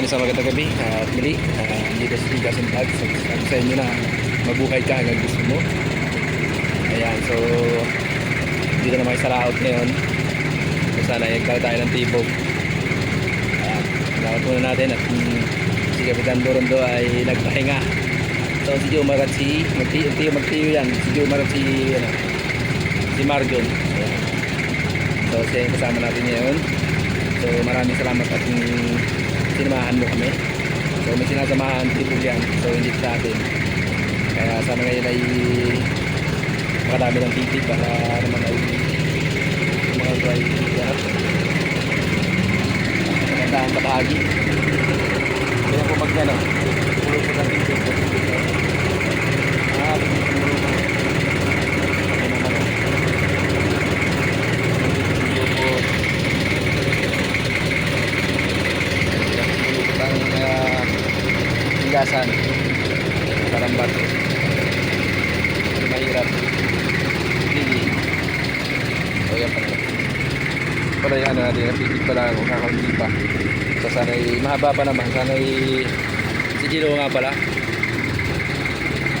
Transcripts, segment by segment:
yun, isang magandang gabi at muli, uh, dito sa Tigas and Vlog. So, sabi sa inyo na mabuhay ka hanggang gusto mo. Ayan, so dito naman sa layout ngayon. So, sana nagkaroon tayo ng tibog. Ayan, layout muna natin at um, si Kapitan Dorondo ay nagpahinga. So si Jomar at si magtiyo, magtiyo, yan. Si Jomar at si, ano, si Marjon. Ayan. So siya yung kasama natin ngayon. So maraming salamat at um, sinamahan mo kami. So may sinasamahan tibog yan. So hindi sa atin. Kaya sana ngayon ay makadami ng titip para naman ay mga dry yan. Maganda ang kabahagi. Kaya kung mag ano, pulo ko ng titip. Ah, pulo ko. Ano naman oh. Pulo ko. Pang uh, higasan. Parang bato. Mahirap. Pili. O yan pala. Pala yung ano natin, napipig pala ako kakaulit pa. So sana mahaba pa naman. Sana si Gino nga pala.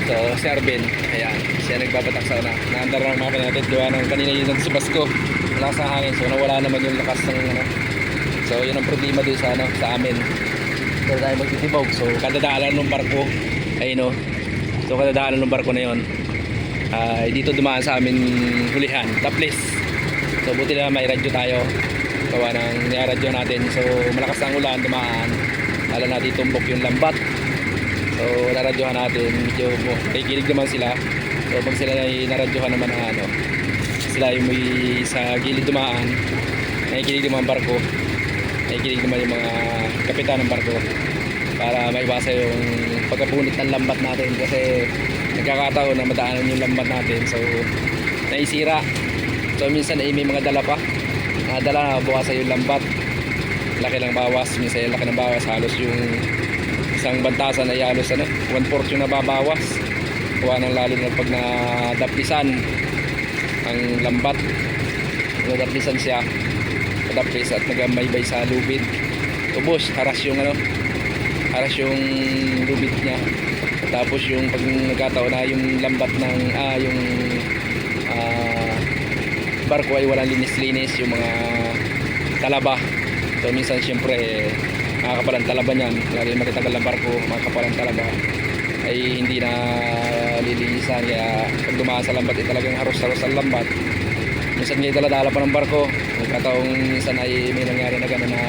So si Arvin, ayan, siya nagbabatak sa una. Naandar ng mga natin, gawa ng kanina yun sa Basco. Lakas ng hangin, so nawala naman yung lakas ng ano. So yun ang problema doon sa ano, sa amin. So tayo magtitibog. So kadadaanan ng barko, ay no. So kadadaanan ng barko na yun. Ay dito dumaan sa amin hulihan, taplis. So buti na may radyo tayo. Gawa ng niradyo natin. So malakas ang ulan, dumaan. Alam natin tumbok yung lambat. So naradyohan natin, medyo kikilig naman sila. So pag sila ay naradyohan naman ang ano, sila yung may sa gilid dumaan, nakikinig naman barko. Nakikinig naman yung mga kapitan ng barko para maiwasan yung pagkapunit ng lambat natin kasi nagkakataon na madaanan yung lambat natin. So naisira. So minsan ay may mga dala pa. Nakadala na buwasan yung lambat. Laki ng bawas. Minsan laki ng bawas. Halos yung isang bantasan ay halos ano, one fourth yung nababawas. Kuha ng lalo na pag nadaplisan ang lambat. Nadaplisan siya nadaplis at nagamaybay sa lubid. Ubos haras yung ano haras yung lubid niya. Tapos yung pag nagkataon na yung lambat ng ah yung ah, barko ay walang linis-linis yung mga talaba. So minsan syempre eh, makakapalang talaba niyan lagi matatagal ang barko makakapalang talaba ay hindi na lilinisan. Kaya pag dumaan sa lambat ay talagang haros-haros ang lambat minsan ngayon daladala pa ng barko. Nagkataong minsan ay may nangyari na gano'n na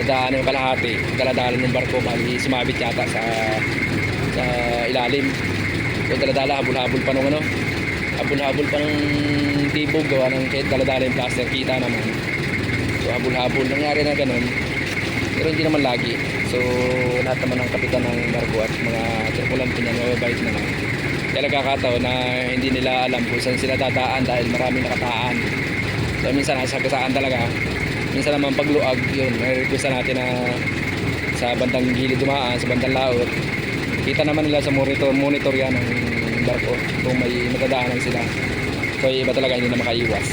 nadaan yung kalahati. Daladala ng barko bali sumabit yata sa sa ilalim. So daladala habol-habol pa nung ano. Habol-habol pa ng tibog gawa ng kahit daladala yung plaster kita naman. So habol-habol. Nangyari na ganun pero hindi naman lagi. So lahat naman ng kapitan ng barko at mga tripulante niya mababait naman kaya nagkakataon na hindi nila alam kung saan sila dadaan dahil maraming nakataan. So minsan nasa kasaan talaga minsan naman pagluag yun request natin na sa bandang gilid dumaan sa bandang laot. Kita naman nila sa monitor monitor yan ng barko kung may matadaanan sila. So iba talaga hindi na makaiwas.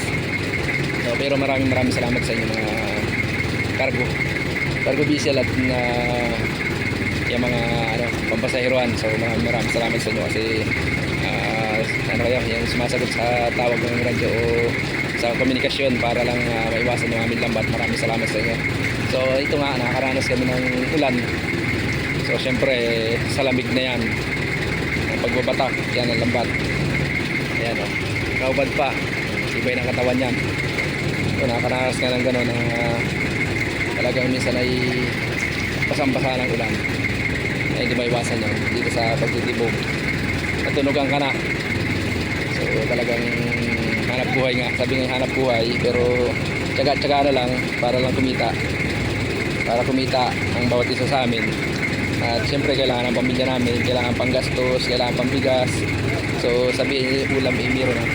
So, pero maraming maraming salamat sa inyo mga cargo. Cargo diesel at na yung mga ano pampasahiruan so maraming maraming salamat sa inyo kasi ah, ano kayo yung sumasagot sa tawag ng radyo o sa komunikasyon para lang ah, maiwasan yung aming lambat. Maraming salamat sa inyo. So ito nga nakakaranas kami ng ulan. So syempre sa na yan. Pagbabatak yan ang lambat. Ayan o kaubad pa. Ibay ng katawan yan. So nakakaranas ka ng gano'n na talagang minsan ay basang-basa ng ulan ay hindi maiwasan yan dito sa pagtitibog natunugan ka na. So talagang hanap buhay nga. Sabi nga hanap buhay pero tsaga-tsaga na lang para lang kumita. Para kumita ang bawat isa sa amin. At syempre kailangan ng pamilya namin kailangan pang gastos, kailangan pang bigas. So sabihin ulam imiro na.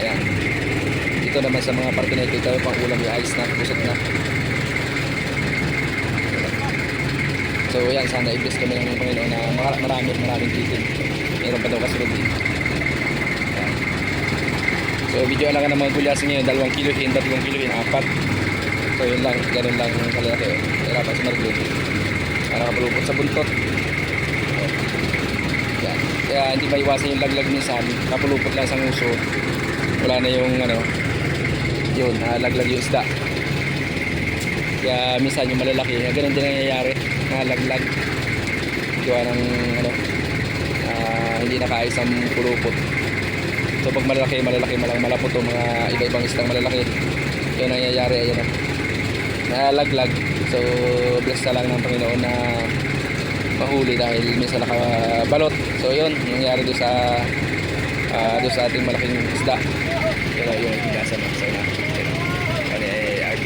Ayan. Dito naman sa mga parte na ito pang ulam yung ice na kusot na so yan sana i-bless kami ng Panginoon na mara- marami maraming titin meron pa daw kasunod din so video lang ng mga gulyasin ngayon dalawang kilohin, tatlong kilohin, apat so yun lang, ganun lang kalaki pero tapos marlin. Para nakapulupot sa buntot. Yan. Kaya hindi maiwasan yung laglag minsan. Kapulupot lang sa nguso. Wala na yung ano, yun, nalaglag yung isda. Kaya minsan yung malalaki, ganun din ang nangyayari. Nalaglag. Gawa ng ano, ah, hindi nakaayos ang pulupot. So pag malalaki, malalaki, malang malapot o mga iba-ibang isdang malalaki, yun ang nangyayari, ayun na. Nalaglag. So bless na lang ng Panginoon na mahuli dahil minsan nakabalot. So yun, nangyari doon sa ah, doon sa ating malaking isda. Yun ay yung higasan ng sa. Yun. RD.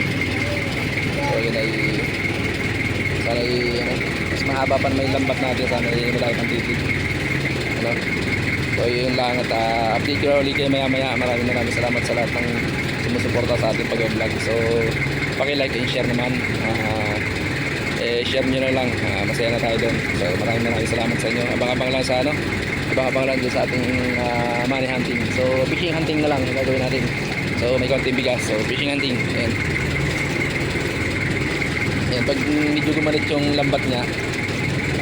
So yun ay sana ay ano, mas mahaba pa may lambat natin sana ay malaki pang titig. Ano? So yun lang at uh, update ko ulit kayo maya maya. Maraming maraming salamat sa lahat ng sumusuporta sa ating pag-vlog. So paki-like and share naman. Ah, eh, share nyo na lang. Ah, masaya na tayo doon. So maraming maraming salamat sa inyo. Abang-abang lang sa ano. Abang-abang lang sa ating ah, money hunting. So fishing hunting na lang yung gagawin natin. So may konting bigas. So fishing hunting. Ayan. Ayan. Pag medyo gumalit yung lambat niya,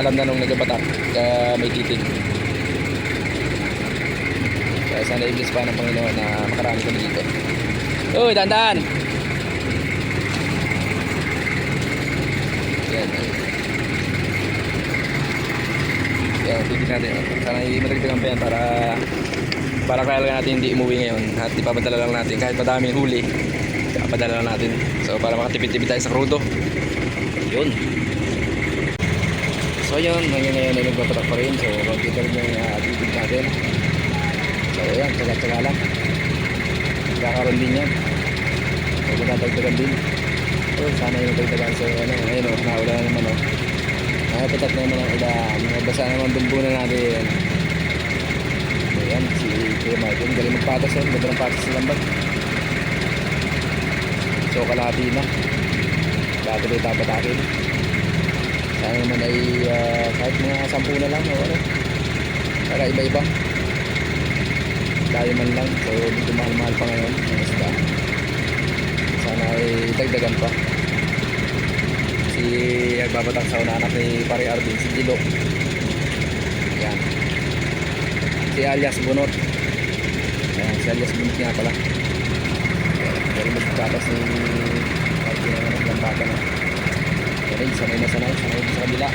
alam na nung nagabatak. Kaya may titig. Kaya sana i-bless pa ng Panginoon na makarami kami dito. Uy, dandan! Yan. Yan, titig natin. Sana i-matagdagan pa yan para para kaya natin hindi umuwi ngayon at ipapadala lang natin kahit madaming huli ipapadala lang natin so para makatipid-tipid tayo sa krudo yun. So yun. Ngayon ngayon ay nagpapatak pa rin. So rin yung uh, titig natin. So yan tsaga-tsaga lang. Kakaroon din yan. So magdadagdagan din. So sana yung nagdagdagan so ano ngayon o naula na naman o nakapatak na naman ang ulan nabasa naman dumbunan natin. Ayan, si Kuya Martin. Galing magpatas yun. Ganda ng patas sa lambat. So, kalahati na. Dati rin tapatakin. Sana naman ay ah, kahit mga sampu na lang o ano. Para iba-iba. Dahil man lang. So, dito mahal-mahal pa ngayon. Ang isda. Sana ay dagdagan pa. Si nagbabatang sa una anak ni Pare Arvin, si Dilo. Yan si alias Bunot Ayan, si alias Bunot nga pala pero mas patas ni na pero sanay na sanay sanay sa kabila.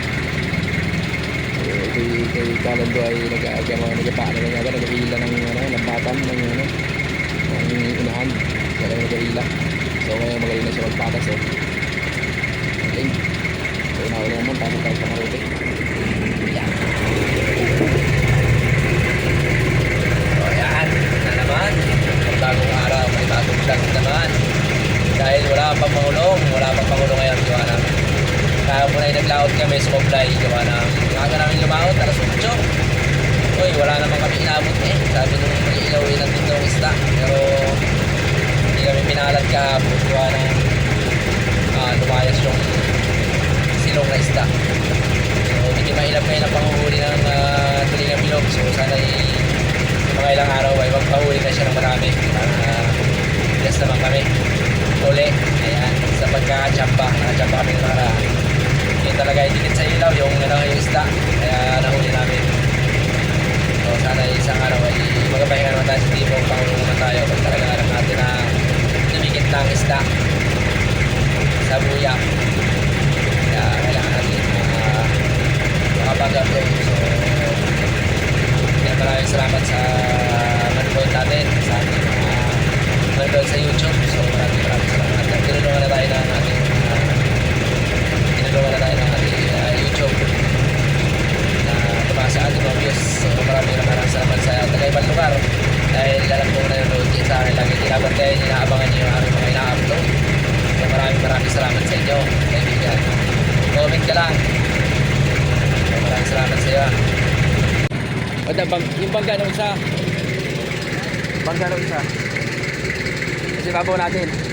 So ito kay Kalando ay nag-aagya mga nagapaan na ganyan nag-ahila ng ano, lambatan ng ano ng unahan. Kaya nag-ahila so ngayon magaling na siya magpatas eh. Okay so unauna naman pasok tayo sa maruti yan. So ayan, na naman. Ang bagong araw, may bagong vlog naman. Dahil wala pang pangulong, wala pang pangulong ngayon, gawa na. Kaya muna naglaot kami sa Moblay, gawa na. Kaya namin lumaot, alas 8. Uy, wala naman kami inabot eh. Sabi nung mag-ilaw eh, nandito ang isda. Pero hindi kami pinalad kahapon, gawa na ah, lumayas yung silong na isda. So, hindi mailap ngayon ang panguhuli ng uh, tulingang bilog. So, sana mga ilang araw ay magpahuli na siya ng marami para yes naman kami uli. Ayan sa pagkachamba. Nakachamba kami ng mga yun talaga dikit sa ilaw yung, ano, yung isda. Kaya nahuli namin. So sana isang araw ay magapahinga naman tayo sa pangulong naman tayo. pag talaga alam natin na dumikit na ang isda sa buya kaya kailangan natin uh, makabaga so kaya maraming salamat sa manonood natin sa ating mga manonood sa YouTube. So maraming maraming salamat. At tinulungan na tayo ng ating uh, tinulungan na tayo ng ating uh, YouTube na tumaas sa ating mga views. So maraming maraming salamat sa taga-ibang lugar dahil alam ko na yung road sa akin lagi tinabantayan, inaabangan niyo yung aming mga ina-upload. So maraming maraming salamat sa inyo, kaibigan. Comment ka lang. So, maraming salamat sa iyo. O da, bang, yung bangga nung isa. Bangga nung isa. Kasi babaw natin.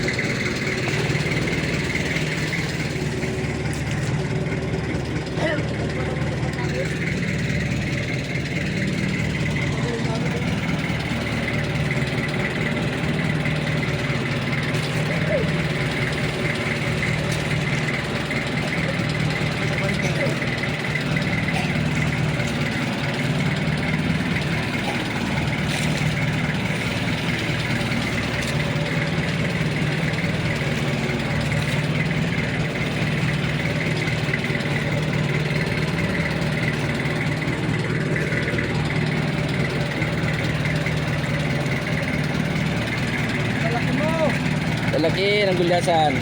Gulyasan.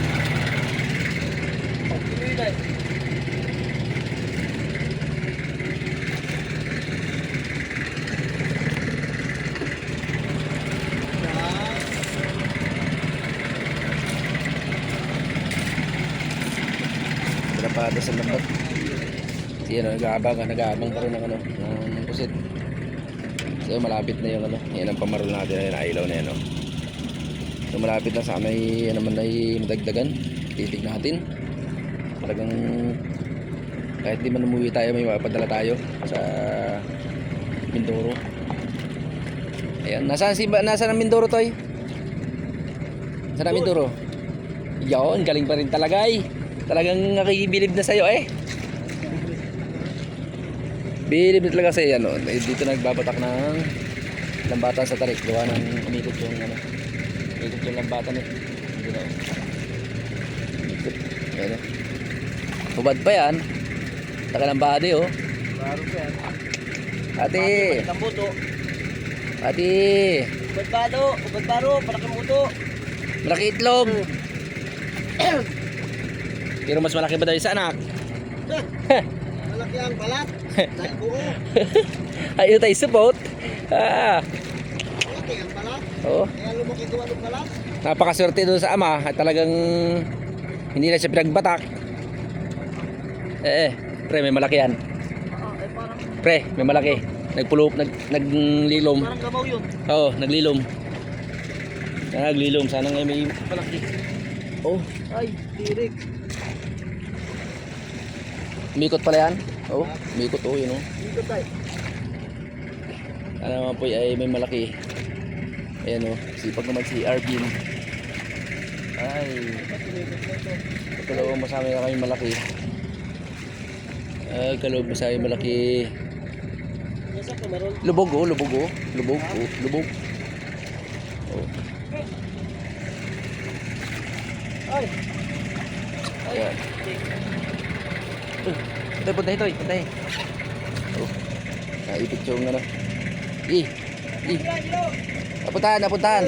Pinapata sa lambat. Si ano, nag-aabang, nag-aabang pa rin ng ano, ng pusit. So malapit na yung ano, yan ang pamarol natin, ayun, ilaw na yan. Oh. So malapit na sa may ano man ay madagdagan. Titig natin. Talagang kahit di man umuwi tayo, may mapadala tayo sa Mindoro. Ayan, nasaan si nasaan ang Mindoro toy? Saan ang Mindoro? Yon, galing pa rin talaga ay. Talagang nakikibilib na sa'yo eh. Bilib na talaga sa'yo ano. eh, Dito nagbabatak ng lambatan sa tarik. Gawa ng umikot yung ano. Umikot yung lambatan eh. Ayan oh. Hubad pa yan. Nakalambade oh. Klaro ko yan. Ate! Buto. Ate! Ubad balo. Ubad baro. Palaki mo buto. Malaki itlog! Pero mas malaki ba daw yung sa anak? Malaki ang balat. Dahil buo. Ayaw tayo support. Ah, Malaki ang balat. oh. Kaya lumaki gawa ng balat. Napakaswerte doon sa ama at talagang hindi na siya pinagbatak. Eh, eh, pre, may malaki yan. Pre, may malaki. Nagpulo, nag, naglilom. parang gamaw yun. Oo, naglilom. Naglilom. Sana ngayon may malaki. Oh, Ay, tirik. umikot pala yan. Oh, umikot oh, yun oh. Dito tayo. Ano naman po ay may malaki. Ayan oh, sipag naman si Arvin. Ay, kaloob mo sa amin na kami malaki. Ay, kaloob mo sa amin malaki. Lubog oh, lubog oh. Lubog oh, lubog. Oh, Ay. ayan. Ito, puntahin ito, puntahin. Oh, naipit yung ano. I, i, napuntahan, napuntahan.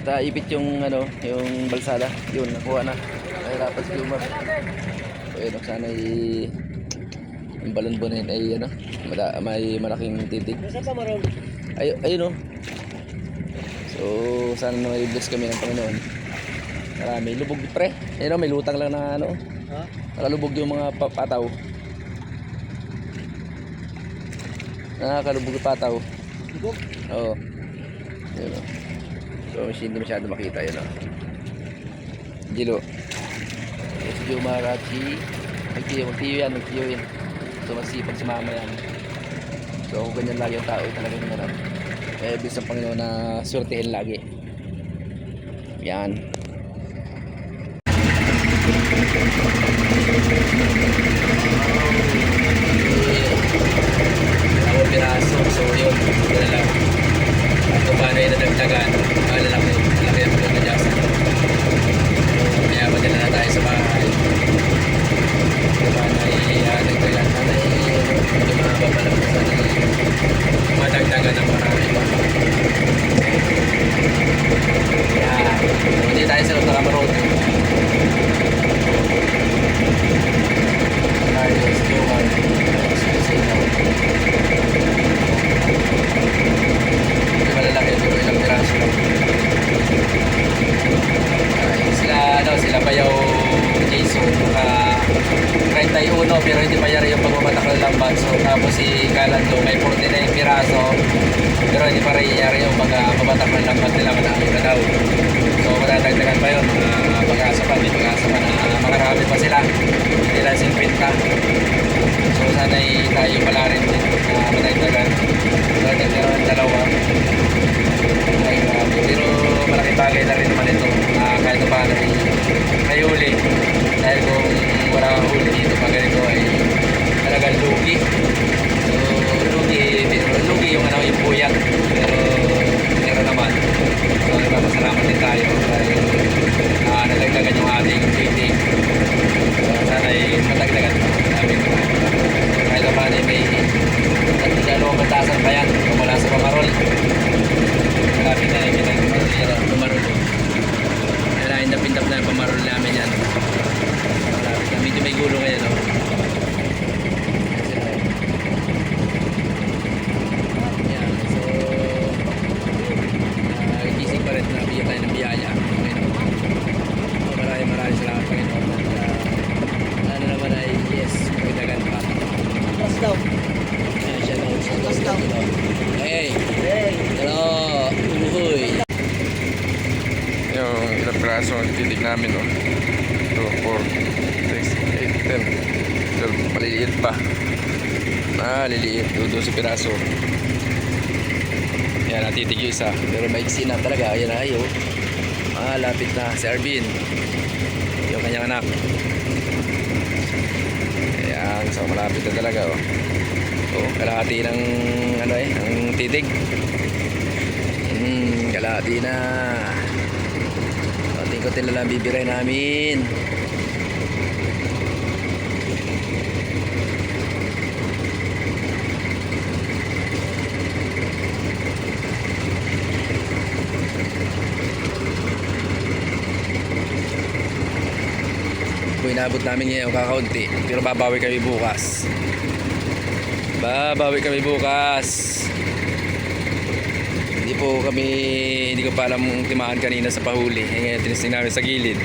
Ito, ipit yung ano, yung balsada. Yun, nakuha na. Nahirapan si Jumar. So, yun, sana ay yung balon bonin ay ano, mada, may malaking titig. Ay, ayun oh. So, sana na may bless kami ng Panginoon. Marami. Lubog pre. Ayun oh, may lutang lang na ano. Ha? Nakalubog yung mga pa- pataw. Nakakalubog yung pataw. Dugog. Oo. Ayun oh. So, hindi masyado makita yun oh. Gilo. Yes, si si... Magtiyo, magtiyo yan, magtiyo yan. So, masipag si mama yan. So, kung ganyan lagi ang tao, talagang ano. Eh, bis ang Panginoon na swertehin lagi. Yan. Ako piraso, so yun, yun na lang. Kung paano yung nadagdagan, ah, lalaki, lalaki ang pagkakadyasan. Kaya madala na tayo sa bahay. Kung paano ay ah, dagdagan, sana mahaba pa lang, sana madagdagan ng marami pa. Yan. Hindi tayo sa Lutang Road. 8, 10. 12, maliliit pa. Ah, liliit. 12 piraso. Yan, natitig yung isa. Pero maiksi na talaga. Ayan ayo. Ah, lapit na. Si Arvin. Yung kanyang anak. Ayan, so malapit na talaga, oh. Oh, kalahati ng, ano eh, ng titig. Hmm, kalahati na. Konting-konti na lang bibiray namin. Inabot namin ngayon kakaunti, pero babawi kami bukas. Babawi kami bukas. Hindi po kami, hindi ko pa alam timaan kanina sa pahuli. Eh, ngayon tinisting namin sa gilid.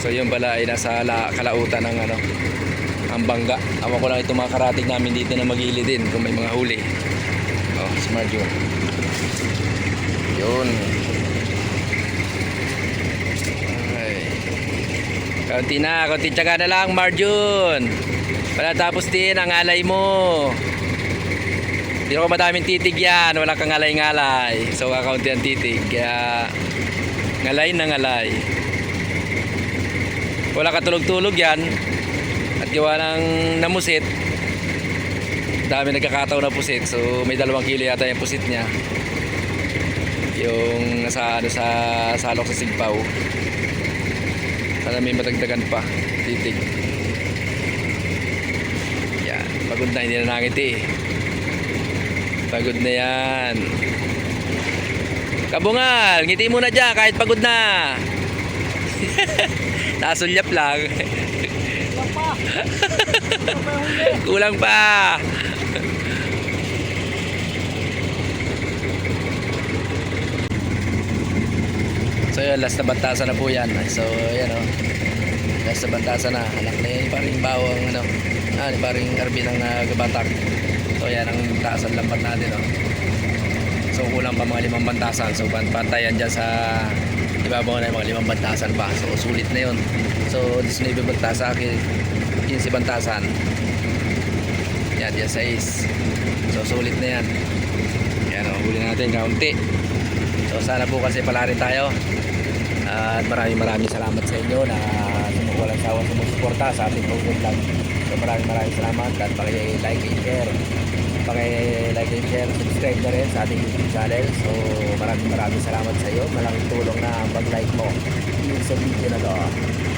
So yun pala ay nasa la, kalautan ng ano, ang bangga. Awan ko lang itong mga karating namin dito na magilid din kung may mga huli. Oh, smart yun. Yun. Kaunti na, kaunti tsaga na lang, Marjun. Wala tapos din ang alay mo. Hindi ako madaming titig yan, wala kang alay-ngalay. So kakaunti ang titig, kaya ngalay na ngalay. Wala katulog-tulog yan. At gawa ng namusit. Dami nagkakataon na pusit. So may dalawang kilo yata yung pusit niya. Yung nasa ano sa salok sa Sigpaw. Sana may matagdagan pa. Titig. Yan. Pagod na, hindi na nakiti. Pagod na yan. Kabungal, ngiti mo na dyan kahit pagod na. Nasulyap lang. Kulang pa. So yun, last na bantasan na po yan. So yan o. Last na bantasan na. Anak ni paring bawang ano. Ah, paring Arvin ng uh, gabatak. So yan ang taasan lambat natin o. So kulang pa mga limang bantasan. So bantayan dyan sa ibabaw na yung mga limang bantasan pa. So sulit na yun. So 19 bantasa, 15 bantasan. Yan, yan 6. So sulit na yan. Yan o, huli natin kaunti. So sana po kasi pala rin tayo. At maraming maraming salamat sa inyo na sumukulang sawa sumusuporta sa ating program vlog. So maraming maraming salamat at paki-like and share. Paki-like and share, subscribe na rin sa ating YouTube channel. So maraming maraming salamat sa iyo. Malaking tulong na pag-like mo sa video na to.